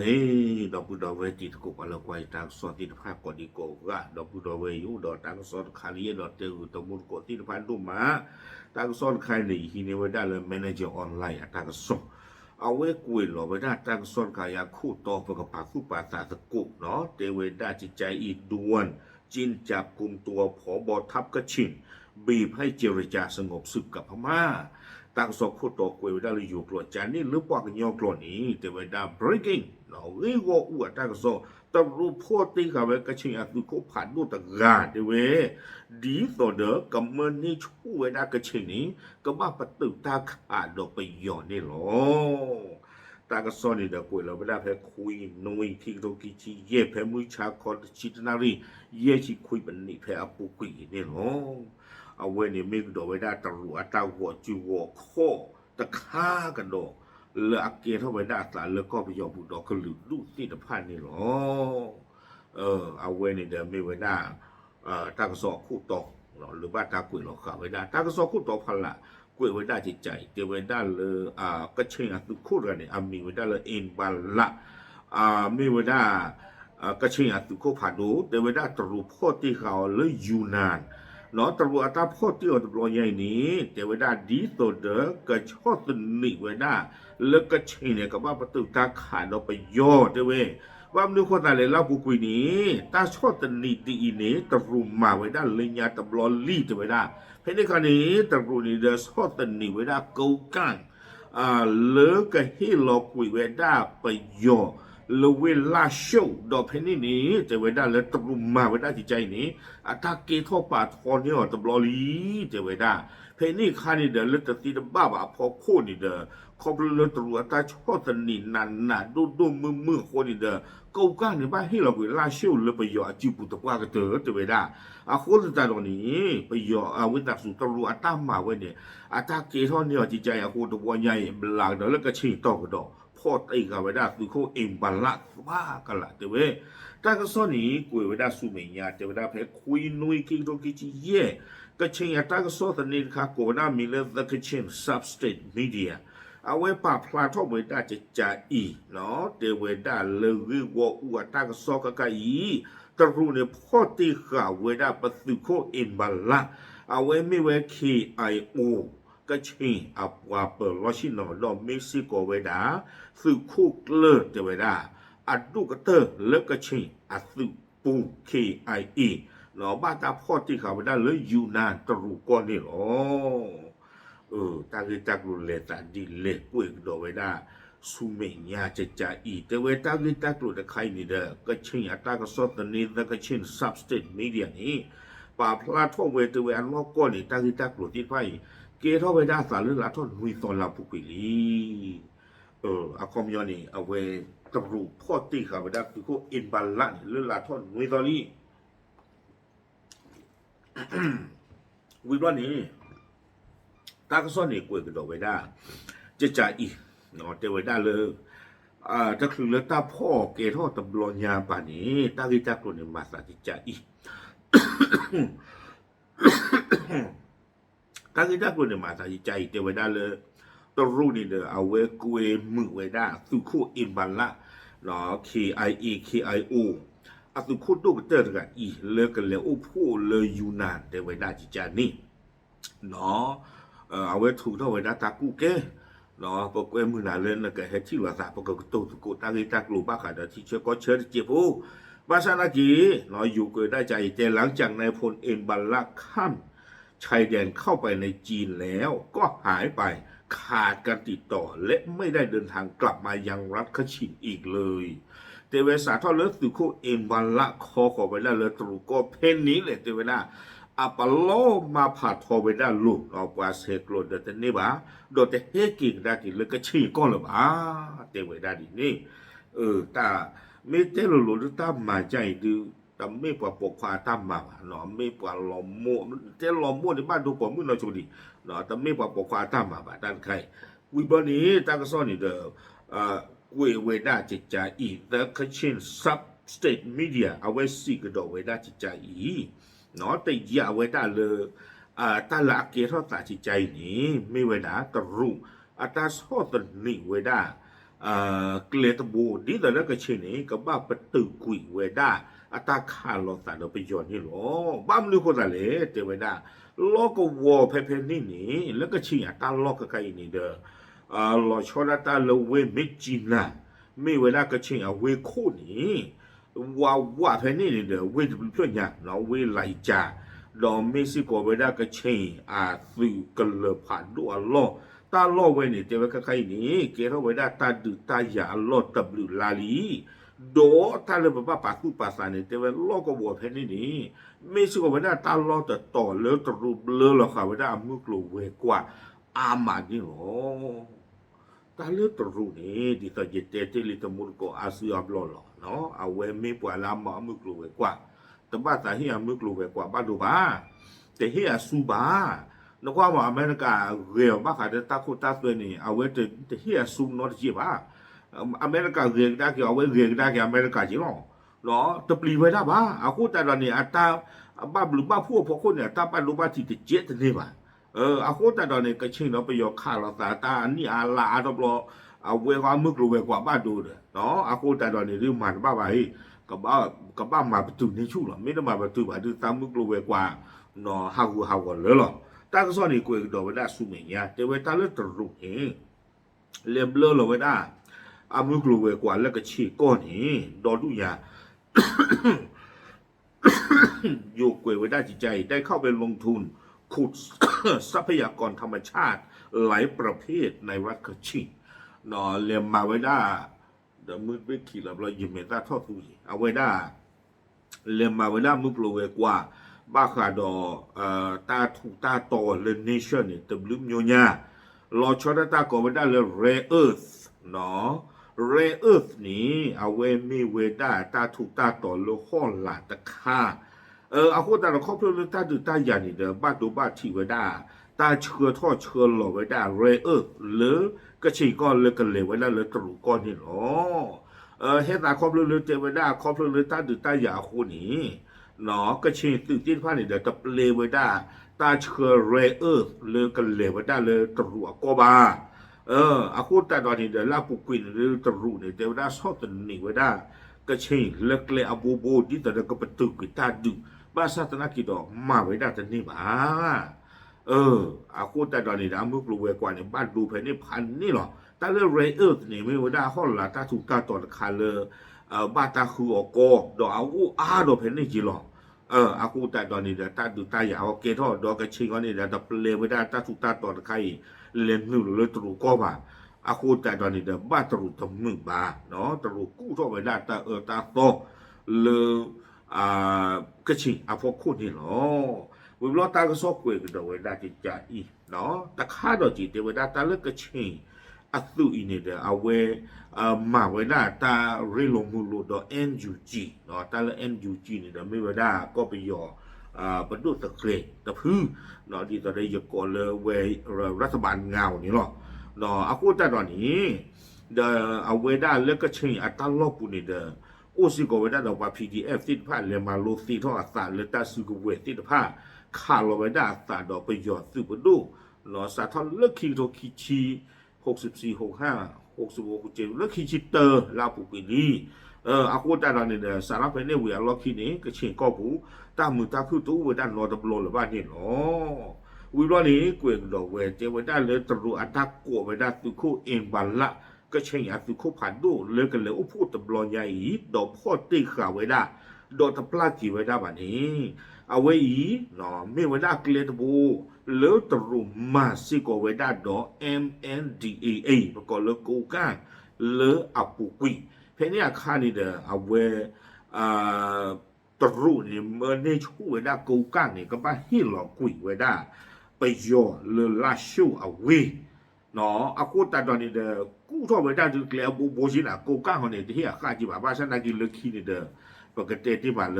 เฮ้ดอกบุดอกเวติตกุกอลกวยตางสอติตภาพกอดิโกกะดอกบุดอกเวยูดอกตางสอคาลีดอกเตอตมุนกอติตพันดุมาตางสอนใครนี่ฮิเนวดาเลยแมเนเจอร์ออนไลน์ตางสอเอาเวกุยหลอเวดาตางสอนกายาคู่ต่อปกปาคู่ปาตาตะกุเนาะเตเวดาจิตใจอีดวน จินจับกลุ่มตัวผอบอทัพกระชินบีบให้เจรจาสงบศึกกับพม่าตั้งสอบคู่ต่อกวยได้เลยอยู่กลัวจานี่หรือปากยอกลัวนี้แต่เวลา breaking နော်ဝေကိုဥအတက်ဇောတရုဖို့တိကဝဲကချင်အသူကိုဖတ်တို့တကတဝဲဒီတော်ဒကမနိချူဝဲဒါကချင်နီကမပတုတာခါတော့ပယောနေလောတာကစောနေတော့ကိုလောဗလာဖဲခွီနွေခီတို့ကီချီရဲ့ဖဲမွေးချခေါ်ချီတနာရီရဲ့ချီခွီပနိဖဲအပူခွီနေလောအဝဲနေမိကတော့ဝဲဒါတရူအတောက်ဝကျူဝခေါ်တခါကတော့ เลืออนชิตนารีเกเอาไว้ในมิกโดไว้ได้าหัวจูหัวโคตะฆ่ากันโดเลือกเกเท่าไว้ได้ตาเลือก็ไปยอมบุดอกกระหลุดลูกที่ตะพันนี่หรอเออเอาไว้ในเดิมไม่ไว้ได้เอ่อตั้งสอกคู่ตอกหรอหรือว่าตากุยหรอขาไว้ได้ตั้งสอกคู่ตอกพันละกุยไว้ได้จิตใจเดี๋ยวไว้ได้เลยอ่าก็เชิงอะตุคู่กันเนี่ยอามีไว้ได้เลยเอ็นบัลละอ่าไม่ไว้ได้อ่าก็เชิงอะตุคู่ผ่านดูเดี๋ยวไว้ได้ตรูพ่อที่เขาเลยยูนาน ลอตรวอัตาพ่老大陆阿达破掉的不愿意，这为啥低收的？个确实你为啥？那个钱呢？ด把不都打看到不要的เ？ว่ามันคนอะไรเล่ากูคุยนี้ตาชอบตันนีตีอีนี้ตะรูมาเว้ด้าเลยยาตะบลอลี่เะว้ได้เพนในคราวนี้ตะรูนี่เดชอบตันนีไว้ได้าเกากังอ่าเลิกกับที่เราคุยเว้ได้าไปยชน์ လဝေလာရှုတော့ဖနေနေတဝေဒါလက်တဘမာဝေဒါကြည့်ကြနေအတကေထောပါထောနေတော့တဘလလီတဝေဒါဖနေခါနေတယ်လက်တတိတဘဘာဖောခိုနေတယ်ခေါပလလက်တရူအတချောတနီနာနာဒုဒုမမခိုနေတယ်ကောက်ကနေပါဟေလောက်ကိုလာရှုလပယောအကျူပူတပွားကတတဝေဒါအခိုးစတတော်နေပယောအဝိတစုတရူအတမဝဲနေအတကေထောနေတော့ကြည့်ကြရဟိုတပွားညာရင်ဘလာတော့လက်ကချင်းတော့ကတော့ วดาเพคุยนุยคิงตรงกิจิเย่ก็เชิงอัตราก็ส่วนนี้ค่ะกูน่ามีเลเวอร์คิเชนซับสเตทมีเดียเอาไว้ปราบพลาทอเวดาจะจ่าอีเนาะเดี๋ยวเวดาเลยวิวอวตาก็ส่อกับอีตรูเนี่ยพ่อตีข่าวเวดาปฏิโคเองบัลละเอาไว้ไม่ไว้ KIO ก็ชิงอับวาเปิดลอชิโนลอเม็กซิโกเวดาสึคู่เลิศเวดาอัดดูกเตอร์เลิกก็ชิงอัดสึปูเคไอเอหนอบ้านตาพ่อที่เขาเวดาเลยอยู่นานตรูก้อนนี่หรอเออตาคือจักรุเลตาดีเลกุยดเวดาสุเมียจะจ่าอีแต่เวตาคือจักรุตะใครนี่เด้อก็ชิงอัตราก็สดตนี้แล้วก็ชิงซับสเตทมีเดียนี้ป่าพลาดทอเวตเวอันลอกก้อนนี่ตาคือจักรุที่ไฟ เกทอไปได้สารเรื่องละทอนหุยตอนลาปุกุลีเอออาคอมยอนี่เอาไว้ตำรูพ่อตีขาไปได้คือเขาอินบัลลันเรื่องละทอนหุยตอนนี้วิวันนี้ตากซ้อนนี่กวยกระโดดไปได้จะจ่ายอีกเนาะเตไว้ได้เลยอ่าถ้าคือแล้วตาพ่อเกทอตำรวจยาป่านนี้ตากิจักรเนี่มาสาจิจ่า 가า다고네 마사지 짜이 때웨다르 또루니르 아웨 구에 무웨다 수코 인발라 너 KIE KIO อาสุคุดูเตอร์กันอีเลิกกันแล้วอ้พูเลยอยู่นานเดวได้จิจานี่เนาะเอาเว้ถูกเท่าไว้ได้ตากูเก้เนาะปกเอมือนาเล่นแล้วก็เฮ็ที่วลาสาปกกตูสกุตากีตากลูบ้าขาดที่เชื่อก็เชิดเจียบูภาษานาจีเนาะอยู่กิดได้ใจเจหลังจากในาพลเอ็นบัลลักข้าม ชายแดนเข้าไปในจีนแล้วก็หายไปขาดการติดต่อและไม่ได้เดินทางกลับมายังรัฐขชินอีกเลยเตเวสาทอเลสุโคเอ็มวันละคอขอไปได้เลยตรูก็เพนนี้เลยเตเวนาอัปโลมาผ่าทอไปได้ลูกเอาปาเซกโลดต่นี่บ้าโดดแต่เฮกิงได้ที่เลยก็ชี้ก้อนเลยบ้าเตเวได้ดีนี่เออตาไม่เตลโลดตามมาใจดู แต่ไม่ปว่าปกควาตั้มมาเนาะไม่ปว่าลอมโม่แต่ลอมโม่ในบ้านดูกว่ามือเราชดีเนาะแต่ไม่ปว่าปกควาตั้มมาบ้านด้านใครวิบันนี้ตั้งก็ซ่อนนี่เด้ออ่าเวเวดาจิตใจอี the kitchen sub state media เอาไว้สิกระโดดเวดาจิตใจอีเนาะแต่อย่าเวดาเลยอ่าตาละเกทอตาจิตใจนี้ไม่เวดาตรูอัตาโซตนี่เวดาอ่าเกลียดบูดีแต่ละก็เช่นนี้ก็บ้าประตูกุยเวด้า อัตาคาลอสาดไปย้อนนี่รอบ้ามลือคนละเลยเตเวด้าลอก็วเพเพนี่นี่แล้วก็ชิงอัตาลอกก็ไกนี่เด้ออ่าลอชอดตาเลเวมิจินาไม่เวลาก็ชิงเอาเวโคนี่ว่าว่าเพนี่นี่เด้อเวเพื่อนเนี่ยเราเวไหลจ่าดอเมซิโกเวด้าก็ชิงอาสุกันเลยผ่านด้วยลอตาล่อไว้เนี่เจ้าก็ใครนี่เกเราไว้ได้ตาดูตาหยาล่อตับลูลาลีโดตาเลยแบบว่าปากคูปาสาเนี่ยาลอก็บัวเพนนี่นี่ไม่ใช่ว่าไว้ได้ตาล่อแต่ต่อเลือตรูปเลือหรอกค่ะไว้ได้อาลู เวกว่าอามาดิโอตาเลือตรูนี่ดิตาเจเตเตลิตมุนโกอาซิอับลอลเนาะเอาเวไม่ปวดลามามุกลูเวกว่าแต่บ้าตาเฮียมุกลูเวกว่าบ้าดูบ้าแต่เฮียซูบ้า นกว่าว่าอเมริกาเรียวบ้าขาดตาคุตาตัวนี่เอาไว้จะจะเฮียซุมนอตจีบ้า อเมริกาเรียกได้กี่เอาไว้เรียกได้กี่อเมริกาจีเนาะเนาะตะปลีไว้ได้บ้าอาคุแต่ตอนนี้อัตาบ้าหรือบ้าพวกพวกคนเนี่ยตาบ้ารู้บ้าที่จะเจ็ดนี่บ้าเอออาคุแต่ตอนนี้ก็ชิงเนาะไปยกข้าเราตาตาอันนี้อาลาดบลอเอาเวความมึกรู้เวกว่าบ้าดูเด้อเนาะอาคุแต่ตอนนี้เรื่องมันบ้าไปกับบ้ากับบ้ามาประตูนี่ชู้หรอไม่ได้มาประตูบ้าดูตามมึกรู้เวกว่าเนาะฮากูฮากันเลยหรอ တာကစောနေကိုတော့ဝဒဆုမညာတေဝတာလတရုဟင်လေဘလလဝဒ อามุกลูเวกว่าแล้วก็ชีก้อนี้ดอลุยาโยู่เกวยไว้ได้จิตใจได้เข้าไปลงทุน ขุดทรัพยากรธรรมชาติหลายประเภทในวัดกชินอเลียมมาไว้ได้เดมืดไปขี่หลับเรายิมเมตาทอดทุยเอาไว้ได้เลียมมาไว้ได้มุกลูเวกว่าบ้าขาดอตาถูตาตอเลนเนชั่นเนี่ยเติมลืมโยญาลอชอตตาก่อไว้ได้เลยเรเออร์สเนาะ เรเอิร์ธนี่เอาไว้มีเวด้าตาถูกตาต่อเลยห้อหลาตะค่าเออเอาคนแต่ละครอบครัวตาดูตาอย่างนี่เด้อบ้านดูบ้านที่ไว้ได้ตาเชื่อท่อเชื่อหล่อไว้ได้เรเอิร์ธหรือก็ฉีก้อนเลยกันเลยไว้ได้เลยตรุก้อนนี่เนาะเออเฮตาครอบครัวเลยเจอไว้ได้ครอบครัวเลยตาดูตาอย่างคู่นี้เนาะก็เชิงตื่นจิ้นผ้านี่เดี๋ยวจะเลวได้ตาเชื่อเรเออร์เลยกันเลวได้เลยตรัวก็บา เอออาคูแต่ตอนนี้เดี๋ยวลาปุกินหรือตรูเนี่ยเดี๋ยวได้ชอบตันนี่ไว้ได้ก็เชิงเล็กเลอบูบูที่แต่ก็ประตูกิตาดึงบ้าซาตนากิดอกมาไว้ได้ตันนี่บ้าเอออาคูแต่ตอนนี้นะมุกลูเวกว่าเนี่ยบ้านดูภายในพันนี่หรอต่เรื่องเรเออร์นี่ไม่ไว้ได้ห้องละตาถูกตาต่อคาเลยเอ่อบ้านตาคือออกก็ดอกเอาอู้อาดอกเพนนี่จีหรอเอออากูแต่ตอนนี้เดี๋ยวตาดูตาอยาวเกทอดอกกระชิงอันนี้เดี๋ยวตะเปลไม่ได้ตาสุตาตอนใคร လဲနှုတ်လို့သူတို့ကောပါအခုတတ်တော်နေတဲ့ဘာသူတို့သမင်းပါနော်သူတို့ကုတော့ပဲလာတာတာတော့လေအာကချင်အဖို့ခုနေလောဝိဘလတာကစော့ကွေကတော့ဝေဒတိကြာဤနော်တခါတော့ကြည်တေဝဒတာလကချင်အသူဤနေတဲ့အဝဲအမဝေဒတာရေလိုမှုလို့တော့ NUG နော်တာလ NUG နေတယ်မေဝဒကောပီယော บรรดุตะเกรกตะพื้นเนาะที่ตอนนี้ยกอนเลยเวรัฐบาลเงานี่เนาะเนาะอากูแต่ตอนนี้เดอเอาเวด้าเล้วก็เชิงอัตลอกุนี่เดอโอซิโกเวด้าดอกว่า PDF ติดผ้าเลมาโลซีท่ออาตาเลต้าซูกเวติดผ้าข้าลอเวด้าอัตาดอกประโยชน์สืบดูเนาะสาทอนเลิกคิงโทคิชีหกสิบสี่หกห้า 6597 lakhi chita lapu pili aku ta dan ni sara pe ne we are lucky ni ke chin ko bu ta mu ta khu tu we dan lo de blo le ba ni lo we lo ni kwen lo we te we dan le tru atak ko we dan tu khu en ba la ke chin ya tu khu phan do le ke le u phu de blo nya yi do pho te kha we da do ta pla ki we da ba ni awe yi no me we da kle de bu นี้กวยดอกเวเจเวด้านเลยตรูอัตากกัวเวด้านตุคู่เองบัลละก็เชียงอาตุคู่ผ่านดูเลยกันเลยอุพูตบลใหญ่ดอกพ่อตีข่าวเวด้าดอกตะปลาจีเวด้าบ้านนี้เอาไว้อีเนาะไม่เวด้าเกลียดบู เลตรุมาสิโกเวดาดอ MNDAA ปกอลกูกันเลอปุกุยเพเนี่ยคานี่เดอเวอ่าตรุนี่เมื่อในชูเวดากูกันนี่ก็บ้าฮิลอกุยเวดาไปยอเลลาชูเอาเวเนาะอากูตาดอนี่เดอกูทอเวดาจุเกลียบูโบชินะกูกันฮอนี่ที่ข้าจิบาบ้าฉันนากิเลคีนี่เดอปกติที่บ้านเล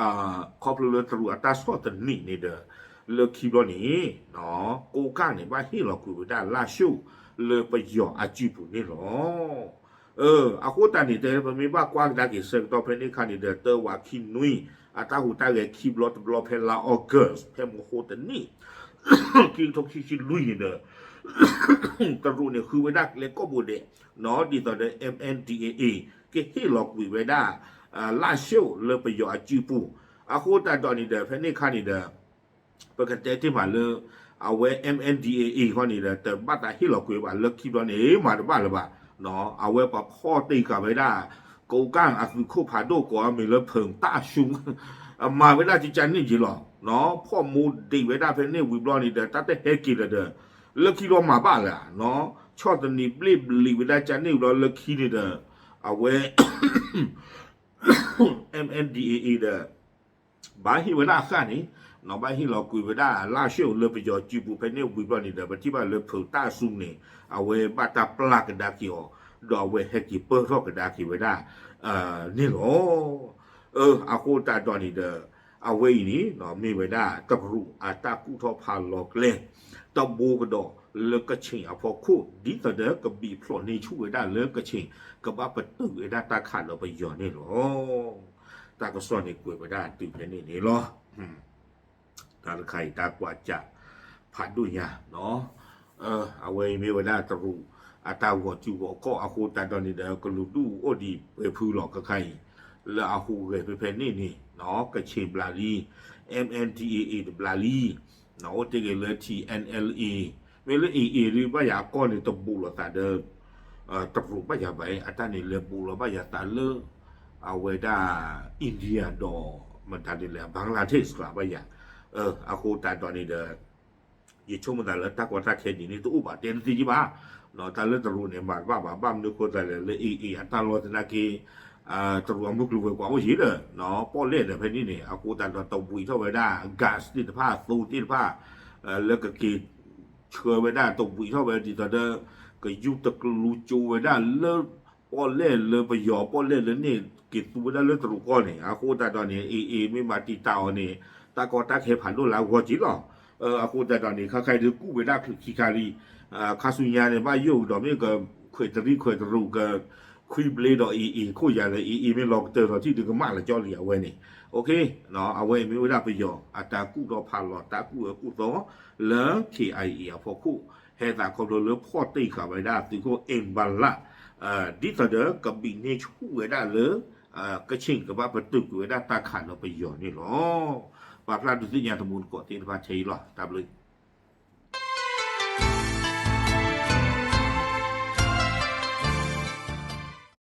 อ่าครอบเลตรุอัตาสอตนี่นี่เดอ le kiboni no ko ka ne ba hi lo ku da la shu le pa yo a ji pu ni lo เอออากูตานี่เตปมีบ้ากว้างดากิเซกตอเพนี่คันนี่เดเตอว่าคินุยอาตาหูตาเกคิบลอตบลอเพลาออเกสเพมโคตนี่ กิงทกชิชิลุยเด้อ ตรูเนี่ยคือเวดาเลก็บูเดเนาะดีต่อเด MNDAA que he lok wi weda la show le pe yo a ji pu a ho ta do ni de phe ni kha ni de ပကတဲ့တိမှာလေအဝဲ MNDAA ခေါနေတယ်တပတ်တာဟီလောက်ကွေပါလက်ခိတော့နေမှာတပါလပါနော်အဝဲပဖောတိတ်ကပဲဒါကိုကန်အခုခုဖာတော့ကောမေလဖုံတာရှုံအမဝဲဒါချချန်နေကြီးလောနော်ဖော်မူဒီဝဲဒါဖဲနေဝီဘလောနေတဲ့တတ်တဲ့ဟဲကီတဲ့လက်ခိတော့မှာပါလားနော်ချော့တနီပလိပလီဝဲဒါချန်နေတော့လက်ခိနေတဲ့အဝဲ MNDAA တဲ့ဘာဟိဝနာခနီ น้องบ้านที่เราคุยไปได้ล่าเชี่ยวเลืยไปยอจีบุไปเนี่ยบุยบานนี่เดี๋ยวที่บ้านเลยเผอต้าซุ่มเนี่ยเอาไว้บัาตาปลากระดากิออดอกเวเฮกิเปอร์ทอกระดากิไว้ได้เอ่อนี่หรอเอออาโคตาดอนนี่เดอเอาไว้นี้เนอะมีไว้ได้ตับรูอาตากูทอพานหลอกเล่นตับบูกระดอกเลิกกระชิงอพอคู่ดีต่อเดอกับบีพรอนี่ช่วยได้เลิกกระชิงกับว่าประตูไอ้ด้าตาขาดเราไปย้อนนี่หรอตาก็ซ่อนในกลวยไปได้ตื่นนี่นี่หรอ ตาไข่ตากว่าจะผัดดุญาเนาะเออเอาไว้เมื่อวันตรูอาตาวจูวก็อาคูตาตอนนี้เดกลูดูโอดีเปพูหลอกกะไข่ละอาคูเกไปเพนนี่นี่เนาะกะเชบลาลี MNTAA บลาลีเนาะเตเกเล TNLA เวลเอเอรีบายาก้อนนี่ตบบูลตาเดิมเอ่อตบรูบายาไปอาตานี่เลบูลบายาตาเลอาเวดาอินเดียดอมันตานี่แหละบังกลาเทศกลับไปอย่าง 呃，阿姑带到你的，也出门在了，大过他天津的都五百点自己吧，然后在了在路那嘛，爸爸爸们就过在了了一一样，但罗在那个啊，在路路路光不行的，然后跑累的陪你呢，阿姑带到到不一套回来，gas 的怕，手的怕，呃，那个给车回来到不一套回来的，他个有的个路就回来了。ป้อนเล่นเลยไปหยอป้อนเล่นเลยนี่กิดตัวได้เลยตรุกก้อนนี่อาคูตาตอนนี้เอเอไม่มาตีเตาเนี่ย ตากอตาเคผ่านด้วยลาวหัวจีหรอเอออากูแต่ตอนนี้ข้าใครดูกู้ไปได้คือคีคารีอ่าคาสุญญาเนี่ยบ้าอยู่ดอกไม่ก็เคยตรีเคยตรูก็คุยเบลดอกอีอีคุยอะไรอีอีไม่ลอกเตอร์ที่ดึงก็มาละจอเหลียวเว้ยนี่โอเคเนาะเอาไว้ไม่ได้ไปยออัตรากู้ดอกผ่านหลอดตากู้กู้ต่อแล้วคีไอเอียพอคู่เฮตาคอมโดเลือพ่อตีขาไปได้ตีก็เอ็มบัลละเอ่อดิสเดอร์กับบินเนี่ยช่วยได้เลยอ่ากระชิงกับว่าประตูกูได้ตาขันเราไปยอนี่หรอ បាទផ្លាត់ទិញយ៉ាងទៅមុនក៏ទីថាឆៃឡោះតាប់លុយ